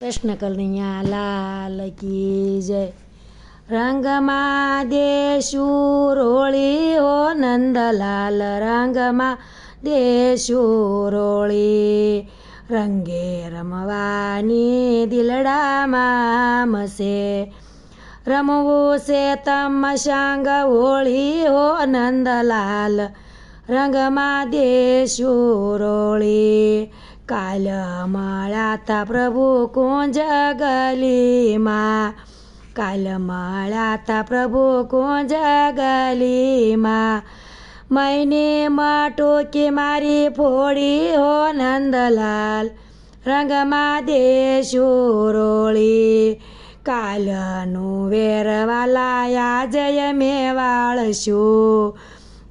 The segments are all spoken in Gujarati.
કૃષ્ણ કનૈયા લાલ કી જય. રંગમાં દેશું રોળી હો નંદલાલ રંગમાં દેશું રોળી. રંગે રમવાની દિલડામાં મસે રમવું છે તમ શાંગ હોળી હો નંદલાલ રંગમાં દેશું રોળી કાલ મળ્યા તા પ્રભુ કુંજ ગલીમાં કાલ મળ્યા તા પ્રભુ કુંજ ગલીમાં મૈની મટોકી મારી ફોડી હો નંદલાલ રંગમાં દેશું રોળી કાલનું વેરવાલાયા જય મેવાળશું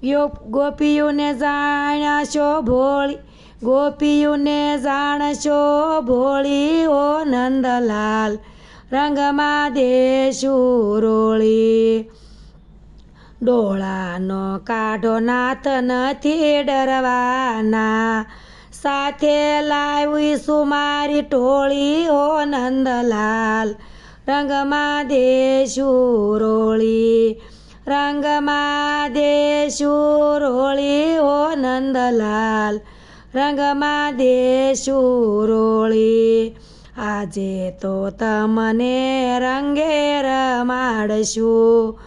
યો ગોપીઓને જાણશો ભોળી ગોપીઓને જાણશો ભોળી ઓ નંદલાલ, રંગમાં દેશું રોળી. ડોળાનો કાઢો નાથ નથી ડરવાના, સાથે લાવીશું મારી ટોળી હો નંદલાલ, રંગમાં દેશું રોળી. રંગમાં દેશું રોળી હો નંદલાલ રંગમાં દેશુરોળી આજે તો તમને રંગે રમાડશું.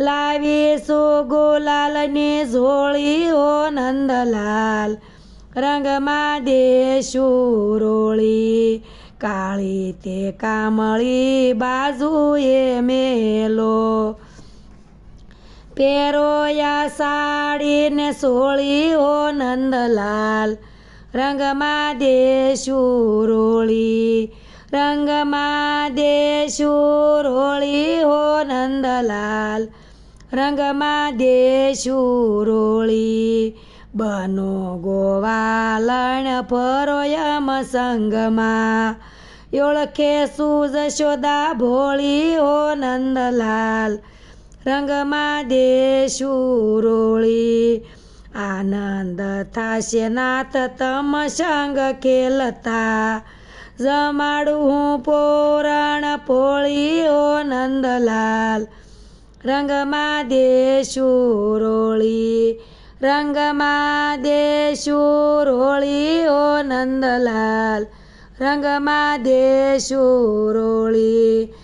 લાવીશું ગુલાલની ઝોળી હો નંદલાલ. રંગમાં દેશુરોળી કાળી તે કામળી બાજુએ મેલો. પેરોયા સાડીને સોળી હો નંદલાલ. રંગમાં દેશું રોળી, રંગમાં દેશું રોળી હો નંદલાલ. રંગમાં દેશું રોળી, બનો ગોવાલણ ફરોયમ સંગમાં. ઓળખે સુજ શોદા ભોળી હો નંદલાલ. રંગમાં દેશું રોળી આનંદ થાશે નાથ તમ સંગ ખેલતા જમાડું હું પોરણ પોળીઓ નંદલાલ રંગમાં દેશું રોળી રંગમાં દેશું રોળી ઓ નંદલાલ રંગમાં દેશું રોળી